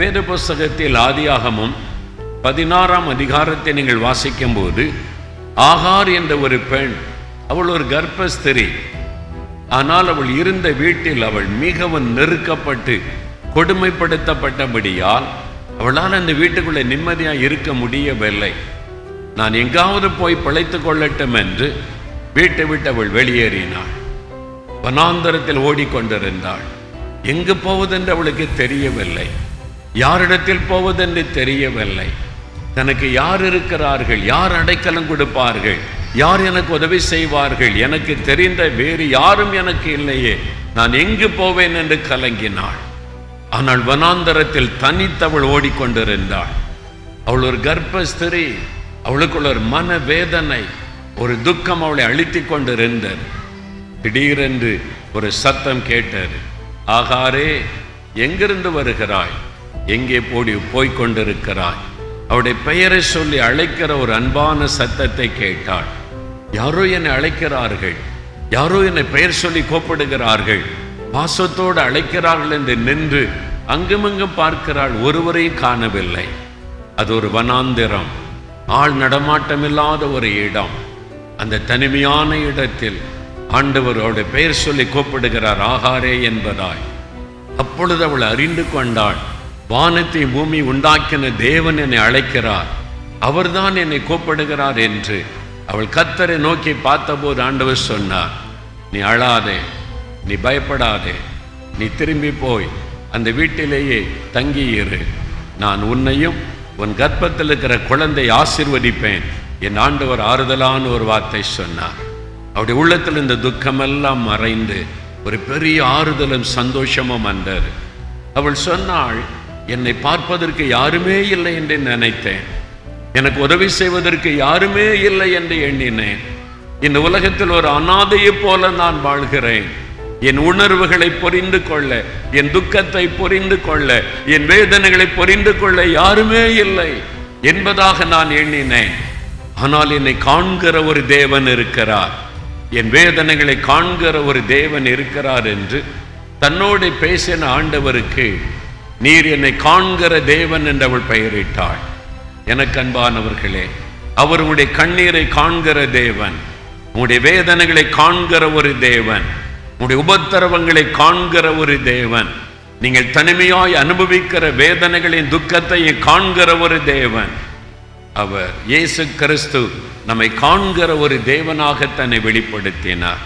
வேத புஸ்தகத்தில் ஆதியாகமும் பதினாறாம் அதிகாரத்தை நீங்கள் வாசிக்கும்போது ஆகார் என்ற ஒரு பெண் அவள் ஒரு கர்ப்பஸ்திரி. ஆனால் அவள் இருந்த வீட்டில் அவள் மிகவும் நெருக்கப்பட்டு கொடுமைப்படுத்தப்பட்டபடியால் அவளால் அந்த வீட்டுக்குள்ளே நிம்மதியாக இருக்க முடியவில்லை. நான் எங்காவது போய் பிழைத்து கொள்ளட்டும் என்று வீட்டை விட்டு அவள் வெளியேறினாள். வனாந்தரத்தில் ஓடிக்கொண்டிருந்தாள். எங்கு போவதென்று அவளுக்கு தெரியவில்லை. யாரிடத்தில் போவதென்று தெரியவில்லை. தனக்கு யார் இருக்கிறார்கள் யார் அடைக்கலம் கொடுப்பார்கள் யார் எனக்கு உதவி செய்வார்கள் எனக்கு தெரிந்த வேறு யாரும் எனக்கு இல்லையே நான் எங்கு போவேன் என்று கலங்கினாள். ஆனால் வனாந்தரத்தில் தனித்தவள் ஓடிக்கொண்டிருந்தாள். அவள் ஒரு கர்ப்பஸ்திரி அவளுக்குள்ள ஒரு மன வேதனை ஒரு துக்கம் அவளை அழித்துக் கொண்டிருந்தது. திடீரென்று ஒரு சத்தம் கேட்டது. ஆகாரே எங்கிருந்து வருகிறாய்? எங்கே போடி போய்க் கொண்டிருக்கிறாய் அவருடைய பெயரை சொல்லி அழைக்கிற ஒரு அன்பான சத்தத்தை கேட்டாள். யாரோ என்னை அழைக்கிறார்கள். யாரோ என்னை பெயர் சொல்லி கூப்பிடுகிறார்கள். பாசத்தோடு அழைக்கிறார்கள் என்று நின்று அங்குமங்கும் பார்க்கிறாள். ஒருவரையும் காணவில்லை. அது ஒரு வனாந்திரம். ஆள் நடமாட்டமில்லாத ஒரு இடம். அந்த தனிமையான இடத்தில் ஆண்டவர் அவருடைய பெயர் சொல்லி கூப்பிடுகிறார். ஆகாரே என்பதாய். அப்பொழுது அவள் அறிந்து கொண்டாள். வானத்தை பூமி உண்டாக்கின தேவன் என்னை அழைக்கிறார். அவர்தான் என்னை கூப்பிடுகிறார் என்று அவள் கத்தரை நோக்கி பார்த்தபோது ஆண்டவர் சொன்னார் நீ அழாதே நீ பயப்படாதே நீ திரும்பி போய் அந்த வீட்டிலேயே தங்கியிரு. நான் உன்னையும் உன் கர்ப்பத்தில் இருக்கிற குழந்தை ஆசிர்வதிப்பேன் என் ஆண்டவர் ஆறுதலான ஒரு வார்த்தை சொன்னார். அவருடைய உள்ளத்தில் இந்த துக்கமெல்லாம் மறைந்து ஒரு பெரிய ஆறுதலும் சந்தோஷமும் வந்தது. அவள் சொன்னாள் என்னை பார்ப்பதற்கு யாருமே இல்லை என்று நினைத்தேன். எனக்கு உதவி செய்வதற்கு யாருமே இல்லை என்று எண்ணினேன். இந்த உலகத்தில் ஒரு அனாதையைப் போல நான் வாழ்கிறேன். என் உணர்வுகளை புரிந்து கொள்ள என் துக்கத்தை புரிந்து கொள்ள என் வேதனைகளை புரிந்து கொள்ள யாருமே இல்லை என்பதாக நான் எண்ணினேன். ஆனால் என்னை காண்கிற ஒரு தேவன் இருக்கிறார். என் வேதனைகளை காண்கிற ஒரு தேவன் இருக்கிறார் என்று தன்னோடு பேசின ஆண்டவருக்கு நீர் என்னை காண்கிற தேவன் என்று அவள் பெயரிட்டாள். எனக்கு அன்பானவர்களே அவர் கண்ணீரை காண்கிற தேவன் உங்களுடைய வேதனைகளை காண்கிற ஒரு தேவன் உங்களுடைய உபத்திரவங்களை காண்கிற ஒரு தேவன் நீங்கள் தனிமையாய் அனுபவிக்கிற வேதனைகளின் துக்கத்தையும் காண்கிற ஒரு தேவன். அவர் இயேசு கிறிஸ்து நம்மை காண்கிற ஒரு தேவனாக தன்னை வெளிப்படுத்தினார்.